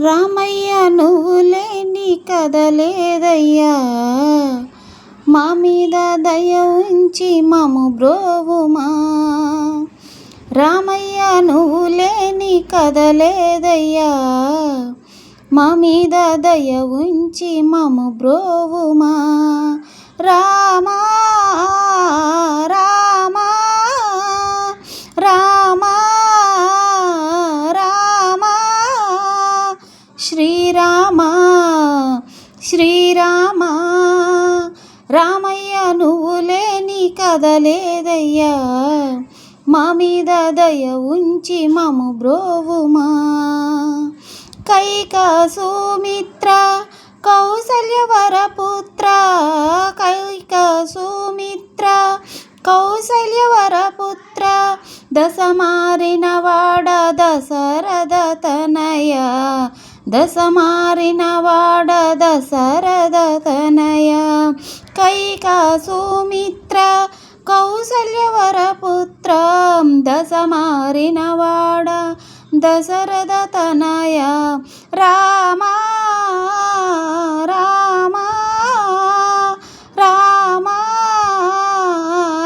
రామయ్య నువ్వు లేని కదలేదయ్యా. మా మీద దయ ఉంచి మాము బ్రోవుమా. రామయ్య నువ్వు లేని కదలేదయ్యా. మా మీద దయ ఉంచి మాము బ్రోవుమా. రా లేని కదలేదయ్యా. మా మీద దయ ఉంచి మము బ్రోవుమా. కైక సుమిత్ర కౌసల్యవరపుత్ర కైక సుమిత్ర కౌసల్యవరపుత్ర దశమారినవాడ దశరథ తనయ. దశమారిన వాడ దశరథ తనయ. కైక సుమిత్ర కౌసల్యవరపుత్ర దశమారిన వాడ దశరథ తనయ రామా రామా రామా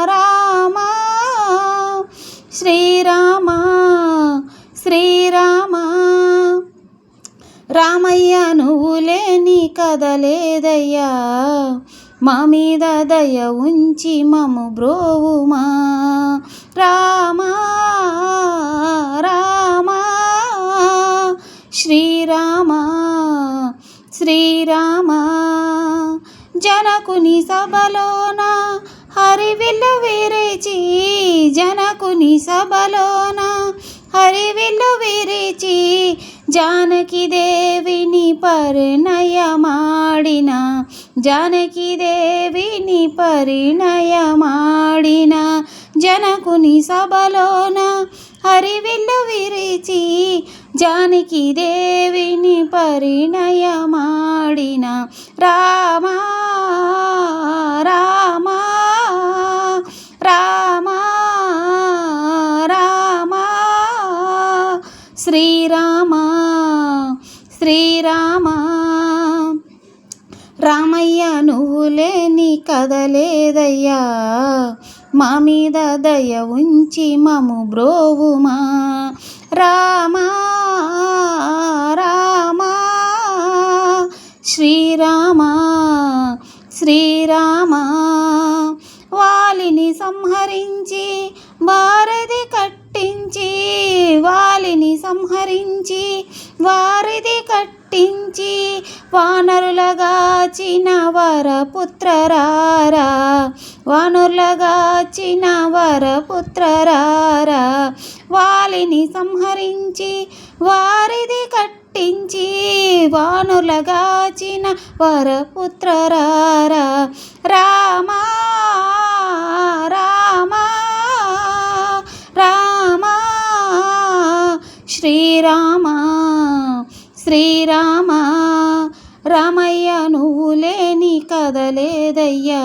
రామా. శ్రీరామ శ్రీరామ. రామయ్య నువ్వు లేని కదలేదయ్యా మా మీద దయ ఉంచి మము బ్రోవుమా. రామా రామా శ్రీరామా శ్రీరామా. జనకుని సభలోన హరివిల్లు విరిచి జనకుని సభలోన హరివిల్లు విరిచి జానకి దేవిని పరిణయమాడిన జానకి దేవిని పరిణయమాడిన జనకుని సభలోన హరివిల్లు విరిచి జానకి దేవిని పరిణయమాడిన. రామా రా శ్రీరామా రామయ్య నువ్వు లేని కదలేదయ్యా. మా మీద దయ ఉంచి మము బ్రోవుమా. రామా రామా శ్రీరామా శ్రీరామా. వాలిని సంహరించి వారధి కట్టించి వాలిని సంహరించి వారిది కట్టించి వానరులగాచిన వరపుత్రరారా వానరులగాచిన వరపుత్రరారా వాలిని సంహరించి వారిది కట్టించి వానులగాచిన వరపుత్రరారా రామా శ్రీరామా శ్రీరామా రామయ్య నువ్వు లేని కదలేదయ్యా.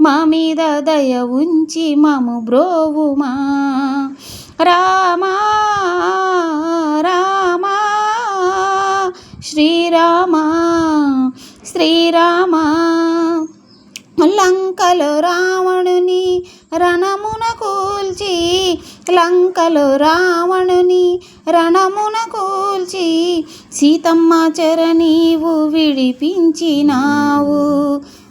మా మీద దయ ఉంచి మము బ్రోవుమా. రామా రామా శ్రీరామా శ్రీరామా. లంకలో రావణుని రణమున కూల్చి లంకలో రావణుని రణమున కూల్చి సీతమ్మ చరణీవు విడిపించినావు.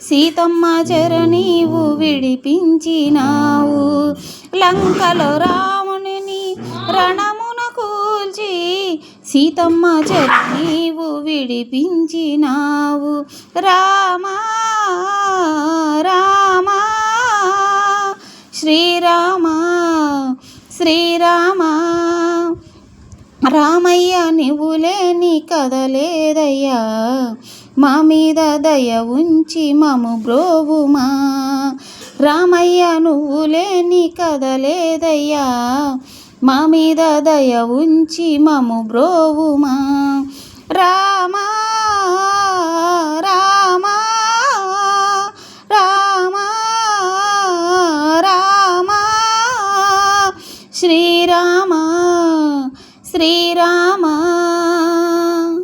సీతమ్మ చరణీవు విడిపించినావు. లంకలో రావణుని రణమున కూల్చి సీతమ్మ చరణీవు విడిపించినావు. రామా రామా శ్రీరామ శ్రీరామా. రామయ్య నువ్వు లేని కదలేదయ్యా మా మీద దయ ఉంచి మము బ్రోవుమా. రామయ్య నువ్వు లేని కదలేదయ్యా మా మీద దయ ఉంచి మము బ్రోవుమా. శ్రీరామ